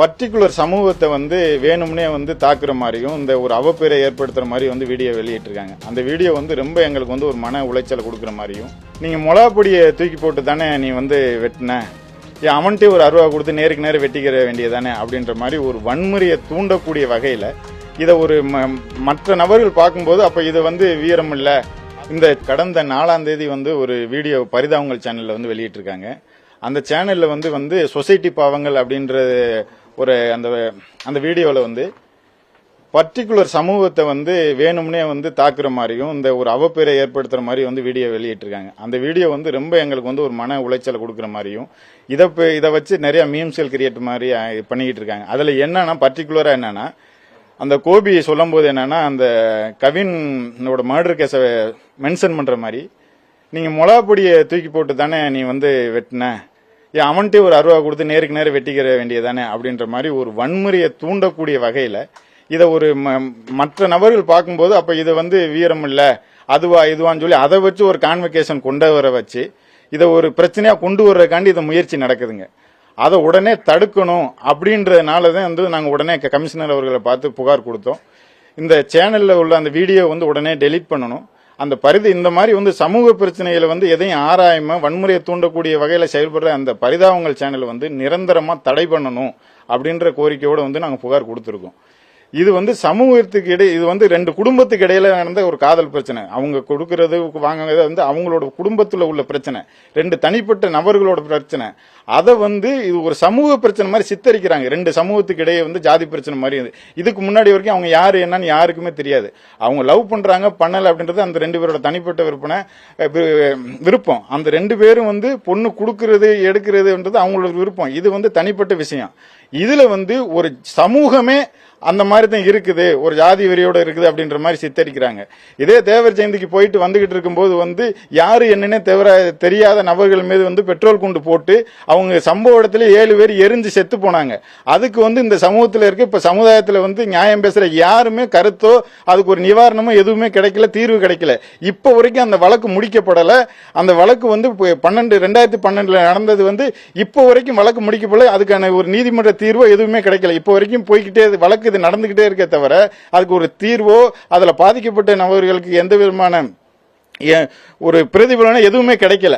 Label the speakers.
Speaker 1: Particular சமூகத்தை வந்து வேணும்னே வந்து தாக்குற மாதிரியும் இந்த ஒரு அவப்பேரை ஏற்படுத்துகிற மாதிரி வந்து வீடியோ வெளியிட்டிருக்காங்க. அந்த வீடியோ வந்து ரொம்ப எங்களுக்கு வந்து ஒரு மன உளைச்சலை கொடுக்குற மாதிரியும் நீங்கள் மொளா பொடியை தூக்கி போட்டு தானே நீ வந்து வெட்டின? ஏன் அவன்கிட்டே ஒரு அருவா கொடுத்து நேருக்கு நேரம் வெட்டிக்கிற வேண்டியதானே அப்படின்ற மாதிரி ஒரு வன்முறையை தூண்டக்கூடிய வகையில் இதை ஒரு ம- மற்ற நபர்கள் பார்க்கும்போது அப்போ இது வந்து வீரம் இல்லை. இந்த கடந்த நாலாம் தேதி வந்து ஒரு வீடியோ பரிதாபங்கள் சேனலில் வந்து வெளியிட்டிருக்காங்க. அந்த சேனலில் வந்து வந்து சொசைட்டி பாவங்கள் அப்படின்ற ஒரு அந்த அந்த வீடியோவில் வந்து பர்டிகுலர் சமூகத்தை வந்து வேணும்னே வந்து தாக்குற மாதிரியும் இந்த ஒரு அவப்பேரை ஏற்படுத்துகிற மாதிரி வந்து வீடியோ வெளியிட்டிருக்காங்க. அந்த வீடியோ வந்து ரொம்ப எங்களுக்கு வந்து ஒரு மன உளைச்சலை கொடுக்குற மாதிரியும் இதை இதை வச்சு நிறையா மீம்ஸ்கள் கிரியேட் மாதிரி பண்ணிக்கிட்டு இருக்காங்க அதில் என்னன்னா பர்டிகுலராக என்னன்னா அந்த கோபி சொல்லும்போது என்னன்னா அந்த கவினோட மர்டர் கேஸை மென்ஷன் பண்ணுற மாதிரி நீங்கள் மொளாப்பொடியை தூக்கி போட்டு தானே நீ வந்து வெட்டின? ஏன் அவன்கிட்ட ஒரு அருவா கொடுத்து நேருக்கு நேரம் வெட்டிக்கிற வேண்டியதானே அப்படின்ற மாதிரி ஒரு வன்முறையை தூண்டக்கூடிய வகையில இதை ஒரு ம- மற்ற நபர்கள் பார்க்கும்போது அப்ப இது வந்து வீரம் இல்ல அதுவா இதுவான்னு சொல்லி அதை வச்சு ஒரு கான்வெகேஷன் கொண்டு வர வச்சு இதை ஒரு பிரச்சனையா கொண்டு வர்றதுக்காண்டி இதை முயற்சி நடக்குதுங்க. அதை உடனே தடுக்கணும் அப்படின்றதுனால தான் வந்து நாங்கள் உடனே கமிஷனர் அவர்களை பார்த்து புகார் கொடுத்தோம். இந்த சேனலில் உள்ள அந்த வீடியோ வந்து உடனே டெலீட் பண்ணணும். அந்த பரிதி இந்த மாதிரி வந்து சமூக பிரச்சனைகளை வந்து எதையும் ஆராயாம வன்முறையை தூண்டக்கூடிய வகையில் செயல்படுற அந்த பரிதாபங்கள் சேனல் வந்து நிரந்தரமாக தடை பண்ணணும் அப்படின்ற கோரிக்கையோடு வந்து நாங்கள் புகார் கொடுத்துருக்கோம். இது வந்து சமூகத்துக்கு இடையே இது வந்து ரெண்டு குடும்பத்துக்கு இடையில நடந்த ஒரு காதல் பிரச்சனை. அவங்க கொடுக்கறது வாங்குறது வந்து அவங்களோட குடும்பத்துல உள்ள பிரச்சனை. ரெண்டு தனிப்பட்ட நபர்களோட பிரச்சனை. அதை வந்து இது ஒரு சமூக பிரச்சனை மாதிரி சித்தரிக்கிறாங்க. ரெண்டு சமூகத்துக்கு இடையே வந்து ஜாதி பிரச்சனை மாதிரி இது. இதுக்கு முன்னாடி வரைக்கும் அவங்க யாரு என்னன்னு யாருக்குமே தெரியாது. அவங்க லவ் பண்றாங்க பண்ணல அப்படின்றது அந்த ரெண்டு பேரோட தனிப்பட்ட விற்பனை வி- விருப்பம். அந்த ரெண்டு பேரும் வந்து பொண்ணு கொடுக்கறது எடுக்கிறதுன்றது அவங்களோட விருப்பம். இது வந்து தனிப்பட்ட விஷயம். இதுல வந்து ஒரு சமூகமே அந்த மாதிரி தான் இருக்குது ஒரு ஜாதி வெறியோடு இருக்குது அப்படின்ற மாதிரி சித்தரிக்கிறாங்க. இதே தேவர் ஜெயந்திக்கு போயிட்டு வந்துகிட்டு இருக்கும்போது வந்து யாரு என்னன்னே தவிர தெரியாத நபர்கள் மீது வந்து பெட்ரோல் குண்டு போட்டு அவங்க சம்பவ இடத்துல ஏழு பேர் எரிஞ்சு செத்து போனாங்க. அதுக்கு வந்து இந்த சமூகத்தில் இருக்க இப்போ சமுதாயத்தில் வந்து நியாயம் பேசுகிற யாருமே கருத்தோ அதுக்கு ஒரு நிவாரணமோ எதுவுமே கிடைக்கல தீர்வு கிடைக்கல. இப்போ வரைக்கும் அந்த வழக்கு முடிக்கப்படலை. அந்த வழக்கு வந்து பன்னெண்டு ரெண்டாயிரத்தி பன்னெண்டில் நடந்தது வந்து இப்போ வரைக்கும் வழக்கு முடிக்கப்படல. அதுக்கான ஒரு நீதிமன்ற தீர்வோ எதுவுமே கிடைக்கல. இப்போ வரைக்கும் போய்கிட்டே வழக்கு வழக்கு இது நடந்துகிட்டே இருக்கே தவிர அதுக்கு ஒரு தீர்வோ அதுல பாதிக்கப்பட்ட நபர்களுக்கு எந்த விதமான ஒரு பிரதிபலனும் எதுவுமே கிடைக்கல.